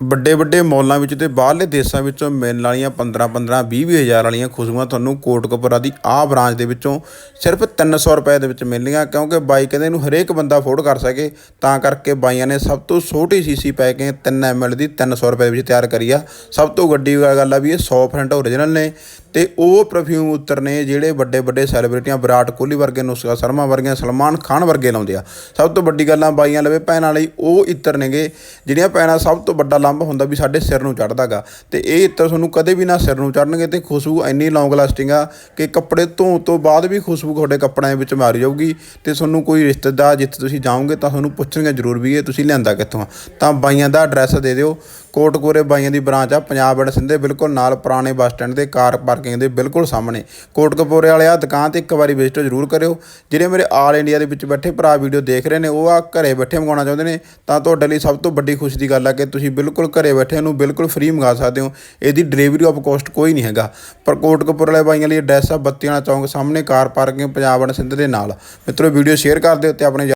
ਵੱਡੇ ਵੱਡੇ ਮੌਲਾਂ ਵਿੱਚ ਤੇ ਬਾਹਰਲੇ ਦੇਸ਼ਾਂ ਵਿੱਚੋਂ ਮਿਲਣ ਵਾਲੀਆਂ 15 15 20 ਵੀਹ ਹਜ਼ਾਰ ਵਾਲੀਆਂ ਖੁਸ਼ਬੂਆਂ ਤੁਹਾਨੂੰ ਕੋਟਕਪੁਰਾ ਦੀ ਆਹ ਬ੍ਰਾਂਚ ਦੇ ਵਿੱਚੋਂ ਸਿਰਫ 300 ਰੁਪਏ ਦੇ ਵਿੱਚ ਮਿਲਣਗੀਆਂ, ਕਿਉਂਕਿ ਬਾਈ ਕਹਿੰਦੇ ਇਹਨੂੰ ਹਰੇਕ ਬੰਦਾ ਅਫੋਰਡ ਕਰ ਸਕੇ, ਤਾਂ ਕਰਕੇ ਬਾਈਆਂ ਨੇ ਸਭ ਤੋਂ ਛੋਟੀ ਸੀਸੀ ਪੈਕਿੰਗ 3 ml ਦੀ 300 ਰੁਪਏ ਦੇ ਵਿੱਚ ਤਿਆਰ ਕਰੀ ਆ। ਸਭ ਤੋਂ ਵੱਡੀ ਗੱਲ ਆ ਵੀ ਇਹ 100% ਓਰੀਜਨਲ ਨੇ ਤੇ ਉਹ ਪਰਫਿਊਮ ਉੱਤਰ ਨੇ ਜਿਹੜੇ ਵੱਡੇ ਵੱਡੇ ਸੈਲੀਬ੍ਰਿਟੀਆਂ ਵਿਰਾਟ ਕੋਹਲੀ ਵਰਗੇ ਨੁਸਖਾ ਸ਼ਰਮਾ ਵਰਗੀਆਂ, ਸਲਮਾਨ ਖਾਨ ਵਰਗੇ ਲਾਉਂਦੇ ਆ। ਸਭ ਤੋਂ ਵੱਡੀ ਗੱਲਾਂ ਬਾਈਆਂ ਲਵੇ, ਭੈਣਾਂ ਲਈ ਉਹ ਇੱਤਰ ਨੇਗੇ, ਜਿਹੜੀਆਂ ਭੈਣਾਂ ਸਭ ਤੋਂ ਵੱਡਾ ਲੰਬ ਹੁੰਦਾ ਵੀ ਸਾਡੇ ਸਿਰ ਨੂੰ ਚੜਦਾਗਾ ਤੇ ਇਹ ਇੱਤਰ ਤੁਹਾਨੂੰ ਕਦੇ ਵੀ ਨਾ ਸਿਰ ਨੂੰ ਚੜਨਗੇ ਤੇ ਖੁਸ਼ਬੂ ਇੰਨੀ ਲੌਂਗ ਲਾਸਟਿੰਗ ਆ ਕਿ ਕੱਪੜੇ ਧੋਣ ਤੋਂ ਬਾਅਦ ਵੀ ਖੁਸ਼ਬੂ ਤੁਹਾਡੇ ਕੱਪੜਿਆਂ ਵਿੱਚ ਮਾਰੀ ਜਾਊਗੀ। ਤੇ ਤੁਹਾਨੂੰ ਕੋਈ ਰਿਸ਼ਤੇਦਾਰ ਜਿੱਥੇ ਤੁਸੀਂ ਜਾਓਗੇ ਤਾਂ ਤੁਹਾਨੂੰ ਪੁੱਛਣਗੇ ਜ਼ਰੂਰ ਵੀ ਇਹ ਤੁਸੀਂ ਲਿਆਂਦਾ ਕਿੱਥੋਂ ਤਾਂ ਬਾਈਆਂ ਦਾ ਐਡਰੈਸ ਦੇ ਦਿਓ। ਕੋਟਕੋਰੇ ਬਾਈਆਂ ਦੀ ਬ੍ਰਾਂਚ ਆ, ਪੰਜਾਬ ਐਂਡ ਸਿੰਧੇ ਬਿਲਕੁਲ ਨਾਲ ਪੁਰਾਣੇ ਬੱਸ ਸਟੈਂਡ ਦੇ ਕਾਰ ਪਾਰਕਿੰਗ ਦੇ ਬਿਲਕੁਲ ਸਾਹਮਣੇ। ਕੋਟਕਪੂਰੇ ਵਾਲੇ ਆ ਦੁਕਾਨ ਤੇ ਇੱਕ ਵਾਰੀ ਵਿਜ਼ਿਟ ਜ਼ਰੂਰ ਕਰਿਓ। ਜਿਹੜੇ ਮੇਰੇ ਆਲ ਇੰਡੀਆ ਦੇ ਵਿੱਚ ਬੈਠੇ ਭਰਾ ਵੀਡੀਓ ਦੇਖ ਰਹੇ ਨੇ, ਉਹ ਆ ਘਰੇ ਬੈਠੇ ਮੰਗਾਉਣਾ ਚਾਹੁੰਦੇ ਨੇ। ਤਾਂ ਤੁਹਾਡੇ ਲਈ ਸਭ ਤੋਂ ਵੱਡੀ ਖੁਸ਼ੀ ਦੀ ਗੱਲ ਆ ਕਿ ਤੁਸੀਂ ਬਿਲਕੁਲ ਘਰੇ ਬੈਠੇ ਨੂੰ ਬਿਲਕੁਲ ਫ੍ਰੀ ਮੰਗਾ ਸਕਦੇ ਹੋ। ਇਹਦੀ ਡਿਲੀਵਰੀ ਆਫ ਕੋਸਟ ਕੋਈ ਨਹੀਂ ਹੈਗਾ। ਪਰ ਕੋਟਕਪੂਰੇ ਵਾਲੇ ਬਾਈਆਂ ਲਈ ਐਡਰੈਸ ਆ ਬੱਤੀਆਂ ਚੌਂਕ ਸਾਹਮਣੇ car parking, Punjab and Sind ਦੇ ਨਾਲ। ਮਿੱਤਰੋ, ਵੀਡੀਓ ਸ਼ੇਅਰ ਕਰ ਦਿਓ ਤੇ ਆਪਣੇ